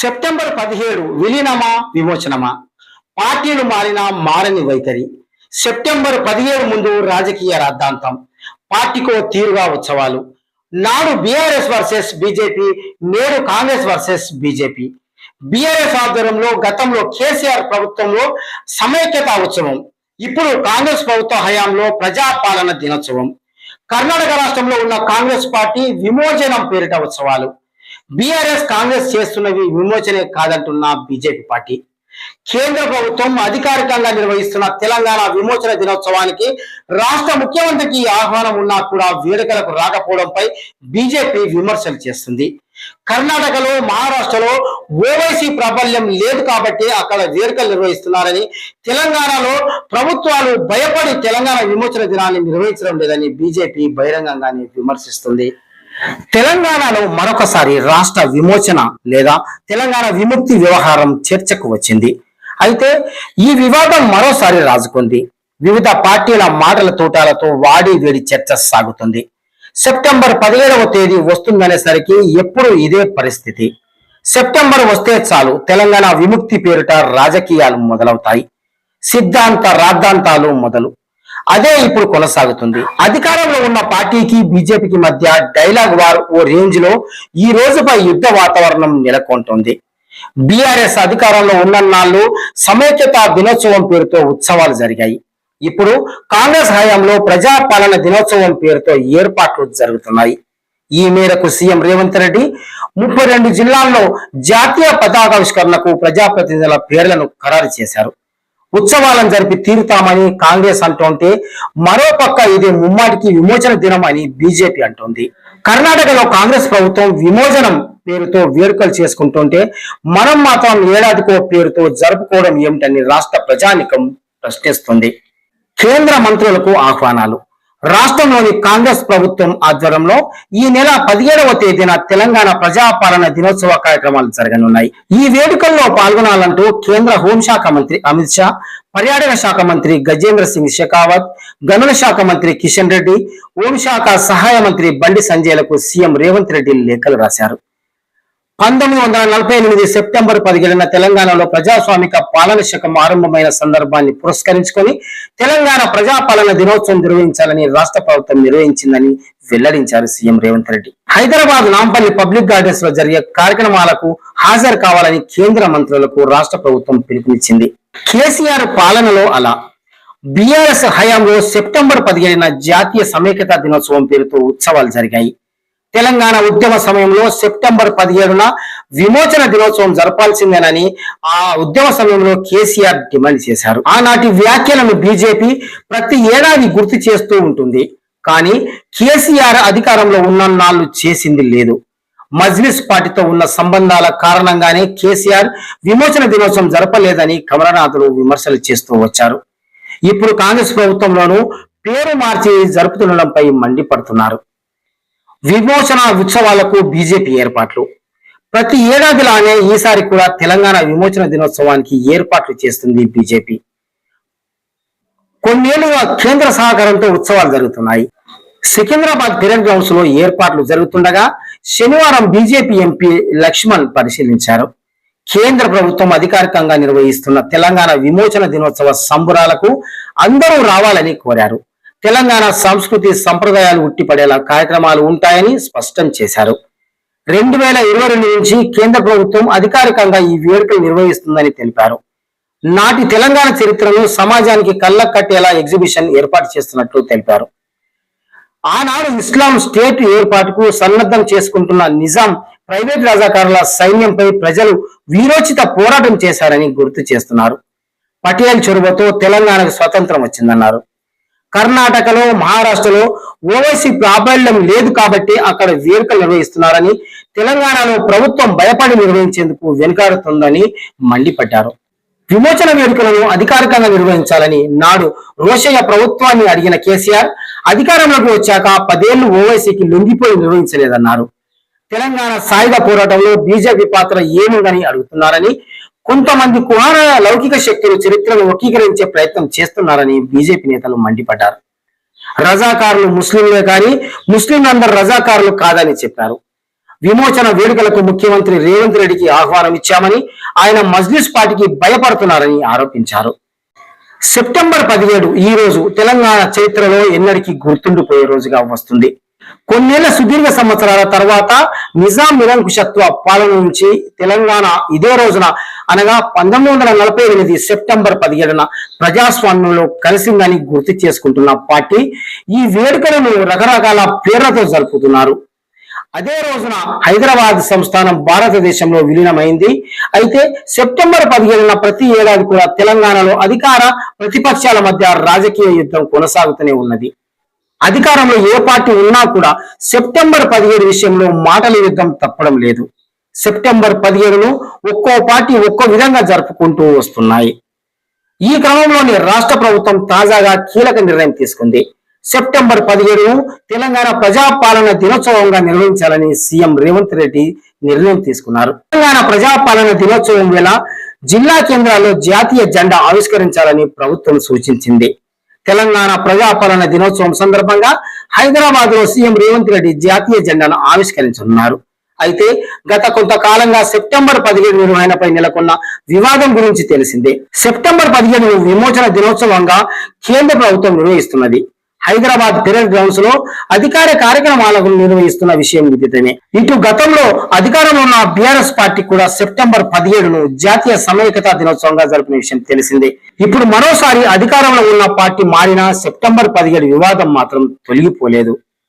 September పదిహేడు విలీనమా విమోచనమా? పార్టీలు మారిన మారని వైఖరి. సెప్టెంబర్ పదిహేడు ముందు రాజకీయ రాద్ధాంతం. పార్టీకో తీరుగా ఉత్సవాలు. నాడు బీఆర్ఎస్ వర్సెస్ బీజేపీ నేడు కాంగ్రెస్ వర్సెస్ బీజేపీ. బీఆర్ఎస్ ఆధ్వర్యంలో గతంలో కేసీఆర్ ప్రభుత్వంలో సమైక్యతా ఉత్సవం. ఇప్పుడు కాంగ్రెస్ ప్రభుత్వ హయాంలో ప్రజాపాలన దినోత్సవం. కర్ణాటక రాష్ట్రంలో ఉన్న కాంగ్రెస్ పార్టీ విమోచనం పేరిట ఉత్సవాలు. బీఆర్ఎస్ కాంగ్రెస్ చేస్తున్నవి విమోచనే కాదంటున్న బీజేపీ పార్టీ. కేంద్ర ప్రభుత్వం అధికారికంగా నిర్వహిస్తున్న తెలంగాణ విమోచన దినోత్సవానికి రాష్ట్ర ముఖ్యమంత్రికి ఆహ్వానం ఉన్నా కూడా వేడుకలకు రాకపోవడంపై బీజేపీ విమర్శలు చేస్తుంది. కర్ణాటకలో మహారాష్ట్రలో ఓవైసీ ప్రాబల్యం లేదు కాబట్టి అక్కడ వేడుకలు నిర్వహిస్తున్నారని తెలంగాణలో ప్రభుత్వాలు భయపడి తెలంగాణ విమోచన దినాన్ని నిర్వహించడం లేదని బీజేపీ బహిరంగంగానే విమర్శిస్తుంది. తెలంగాణలో మరొకసారి రాష్ట్ర విమోచన లేదా తెలంగాణ విముక్తి వ్యవహారం చర్చకు వచ్చింది. అయితే ఈ వివాదం మరోసారి రాజుకుంది. వివిధ పార్టీల మాటల తూటాలతో వాడి వేడి చర్చ సాగుతుంది. సెప్టెంబర్ పదిహేడవ తేదీ వస్తుందనేసరికి ఎప్పుడు ఇదే పరిస్థితి. సెప్టెంబర్ వస్తే చాలు తెలంగాణ విముక్తి పేరిట రాజకీయాలు మొదలవుతాయి. సిద్ధాంత రాద్ధాంతాలు మొదలు అదే ఇప్పుడు కొనసాగుతుంది. అధికారంలో ఉన్న పార్టీకి బీజేపీకి మధ్య డైలాగ్ వార్ ఓ రేంజ్లో ఈ రోజుపై యుద్ధ వాతావరణం నెలకొంటుంది. బీఆర్ఎస్ అధికారంలో ఉన్నన్నాళ్ళు సమైక్యత దినోత్సవం పేరుతో ఉత్సవాలు జరిగాయి. ఇప్పుడు కాంగ్రెస్ హయాంలో ప్రజాపాలన దినోత్సవం పేరుతో ఏర్పాట్లు జరుగుతున్నాయి. ఈ మేరకు సీఎం రేవంత్ రెడ్డి ముప్పై రెండు జిల్లాల్లో జాతీయ పతాకావిష్కరణకు ప్రజాప్రతినిధుల పేర్లను ఖరారు చేశారు. ఉత్సవాలను జరిపి తీరుతామని కాంగ్రెస్ అంటోంటే మరోపక్క ఇది ముమ్మాటికి విమోచన దినం అని బీజేపీ అంటోంది. కర్ణాటకలో కాంగ్రెస్ ప్రభుత్వం విమోచనం పేరుతో వేడుకలు చేసుకుంటుంటే మనం మాత్రం ఏడాదికో పేరుతో జరుపుకోవడం ఏమిటని రాష్ట్ర ప్రజానికం ప్రశ్నిస్తుంది. కేంద్ర మంత్రులకు ఆహ్వానాలు. రాష్ట్రంలోని కాంగ్రెస్ ప్రభుత్వం ఆధ్వర్యంలో ఈ నెల పదిహేడవ తేదీన తెలంగాణ ప్రజాపాలన దినోత్సవ కార్యక్రమాలు జరగనున్నాయి. ఈ వేడుకల్లో పాల్గొనాలంటూ కేంద్ర హోంశాఖ మంత్రి అమిత్ షా పర్యాటక శాఖ మంత్రి గజేంద్ర సింగ్ షెకావత్ గనుల శాఖ మంత్రి కిషన్ రెడ్డి హోంశాఖ సహాయ మంత్రి బండి సంజయ్లకు సీఎం రేవంత్ రెడ్డి లేఖలు రాశారు. పంతొమ్మిది వందల నలభై ఎనిమిది సెప్టెంబర్ పదిహేడున తెలంగాణలో ప్రజాస్వామిక పాలన శకం ఆరంభమైన సందర్భాన్ని పురస్కరించుకొని తెలంగాణ ప్రజాపాలన దినోత్సవం నిర్వహించాలని రాష్ట్ర ప్రభుత్వం నిర్వహించిందని వెల్లడించారు సీఎం రేవంత్ రెడ్డి. హైదరాబాద్ నాంపల్లి పబ్లిక్ గార్డెన్స్లో జరిగే కార్యక్రమాలకు హాజరు కావాలని కేంద్ర మంత్రులకు రాష్ట్ర ప్రభుత్వం పిలుపునిచ్చింది. కేసీఆర్ పాలనలో అలా. బీఆర్ఎస్ హయాంలో సెప్టెంబర్ పదిహేడున జాతీయ సమైక్యతా దినోత్సవం పేరుతో ఉత్సవాలు జరిగాయి. తెలంగాణ ఉద్యమ సమయంలో సెప్టెంబర్ పదిహేడున విమోచన దినోత్సవం జరపాల్సిందేనని ఆ ఉద్యమ సమయంలో కేసీఆర్ డిమాండ్ చేశారు. ఆనాటి వ్యాఖ్యలను బీజేపీ ప్రతి ఏడాది గుర్తు చేస్తూ ఉంటుంది. కానీ కేసీఆర్ అధికారంలో ఉన్నన్నాళ్ళు చేసింది లేదు. మజ్లిస్ పార్టీతో ఉన్న సంబంధాల కారణంగానే కేసీఆర్ విమోచన దినోత్సవం జరపలేదని కమలనాథులు విమర్శలు చేస్తూ వచ్చారు. ఇప్పుడు కాంగ్రెస్ ప్రభుత్వంలోనూ పేరు మార్చి జరుపుతుండడంపై మండిపడుతున్నారు. విమోచన ఉత్సవాలకు బీజేపీ ఏర్పాట్లు. ప్రతి ఏడాదిలానే ఈసారి కూడా తెలంగాణ విమోచన దినోత్సవానికి ఏర్పాట్లు చేస్తుంది బీజేపీ. కొన్నేళ్ళుగా కేంద్ర సహకారంతో ఉత్సవాలు జరుగుతున్నాయి. సికింద్రాబాద్ కిరణ్ గ్రౌండ్స్లో ఏర్పాట్లు జరుగుతుండగా శనివారం బీజేపీ ఎంపీ లక్ష్మణ్ పరిశీలించారు. కేంద్ర ప్రభుత్వం అధికారికంగా నిర్వహిస్తున్న తెలంగాణ విమోచన దినోత్సవ సంబురాలకు అందరూ రావాలని కోరారు. తెలంగాణ సంస్కృతి సంప్రదాయాలు ఉట్టిపడేలా కార్యక్రమాలు ఉంటాయని స్పష్టం చేశారు. రెండు వేల ఇరవై రెండు నుంచి కేంద్ర ప్రభుత్వం అధికారికంగా ఈ వేడుకలు నిర్వహిస్తుందని తెలిపారు. నాటి తెలంగాణ చరిత్రను సమాజానికి కళ్ళ కట్టేలా ఎగ్జిబిషన్ ఏర్పాటు చేస్తున్నట్లు తెలిపారు. ఆనాడు ఇస్లాం స్టేట్ ఏర్పాటుకు సన్నద్ధం చేసుకుంటున్న నిజాం ప్రైవేట్ రాజాకారుల సైన్యంపై ప్రజలు వీరోచిత పోరాటం చేశారని గుర్తు చేస్తున్నారు. పటేల్ చొరవతో తెలంగాణకు స్వతంత్రం వచ్చిందన్నారు. కర్ణాటకలో మహారాష్ట్రలో ఓవైసీ ప్రాబల్యం లేదు కాబట్టి అక్కడ వేడుకలు నిర్వహిస్తున్నారని తెలంగాణలో ప్రభుత్వం భయపడి నిర్వహించేందుకు వెనుకాడుతుందని మండిపడ్డారు. విమోచన వేడుకలను అధికారికంగా నిర్వహించాలని నాడు రోషయ్య ప్రభుత్వాన్ని అడిగిన కేసీఆర్ అధికారంలోకి వచ్చాక పదేళ్ళు ఓవైసీకి లొంగిపోయి నిర్వహించలేదన్నారు. తెలంగాణ సాయుధ పోరాటంలో బీజేపీ పాత్ర ఏముందని అడుగుతున్నారని కొంతమంది కుహార లౌకిక శక్తులు చరిత్రను వక్రీకరించే ప్రయత్నం చేస్తున్నారని బీజేపీ నేతలు మండిపడ్డారు. రజాకారులు ముస్లింలే కానీ ముస్లింలందరూ రజాకారులు కాదని చెప్పారు. విమోచన వేడుకలకు ముఖ్యమంత్రి రేవంత్ రెడ్డికి ఆహ్వానం ఇచ్చామని ఆయన మజ్లిస్ పార్టీకి భయపడుతున్నారని ఆరోపించారు. సెప్టెంబర్ పదిహేడు ఈ రోజు తెలంగాణ చరిత్రలో ఎన్నటికీ గుర్తుండిపోయే రోజుగా వస్తుంది. కొన్నేళ్ళ సుదీర్ఘ సంవత్సరాల తర్వాత నిజాం నిరంకుశత్వ పాలన నుంచి తెలంగాణ ఇదే రోజున అనగా పంతొమ్మిది వందల నలభై ఎనిమిది సెప్టెంబర్ పదిహేడున ప్రజాస్వామ్యంలో కలిసిందని గుర్తు చేసుకుంటున్న పార్టీ ఈ వేడుకలను రకరకాల పేర్లతో జరుపుతున్నారు. అదే రోజున హైదరాబాద్ సంస్థానం భారతదేశంలో విలీనమైంది. అయితే సెప్టెంబర్ పదిహేడున ప్రతి ఏడాది కూడా తెలంగాణలో అధికార ప్రతిపక్షాల మధ్య రాజకీయ యుద్ధం కొనసాగుతూనే ఉన్నది. అధికారంలో ఏ పార్టీ ఉన్నా కూడా సెప్టెంబర్ పదిహేడు విషయంలో మాటల యుద్ధం తప్పడం లేదు. సెప్టెంబర్ పదిహేడును ఒక్కో పార్టీ ఒక్కో విధంగా జరుపుకుంటూ వస్తున్నాయి. ఈ క్రమంలోనే రాష్ట్ర ప్రభుత్వం తాజాగా కీలక నిర్ణయం తీసుకుంది. సెప్టెంబర్ పదిహేడును తెలంగాణ ప్రజాపాలన దినోత్సవంగా నిర్వహించాలని సీఎం రేవంత్ రెడ్డి నిర్ణయం తీసుకున్నారు. తెలంగాణ ప్రజాపాలన దినోత్సవం వేళ జిల్లా కేంద్రాల్లో జాతీయ జెండా ఆవిష్కరించాలని ప్రభుత్వం సూచించింది. తెలంగాణ ప్రజాపాలన దినోత్సవం సందర్భంగా హైదరాబాద్లో సీఎం రేవంత్ రెడ్డి జాతీయ జెండాను ఆవిష్కరించనున్నారు. అయితే గత కొంతకాలంగా సెప్టెంబర్ పదిహేడు నిర్వహణపై నెలకొన్న వివాదం గురించి తెలిసిందే. సెప్టెంబర్ పదిహేను విమోచన దినోత్సవంగా కేంద్ర ప్రభుత్వం నిర్వహిస్తున్నది. హైదరాబాద్ పెరేడ్ గ్రౌండ్స్లో అధికార కార్యక్రమాలను నిర్వహిస్తున్న విషయం విదితమే ఇటు గతంలో అధికారంలో ఉన్న బీఆర్ఎస్ పార్టీ కూడా సెప్టెంబర్ పదిహేడును జాతీయ సమైక్యతా దినోత్సవంగా జరిపిన విషయం తెలిసిందే. ఇప్పుడు మరోసారి అధికారంలో ఉన్న పార్టీ మారినా సెప్టెంబర్ పదిహేడు వివాదం మాత్రం తొలగిపోలేదు.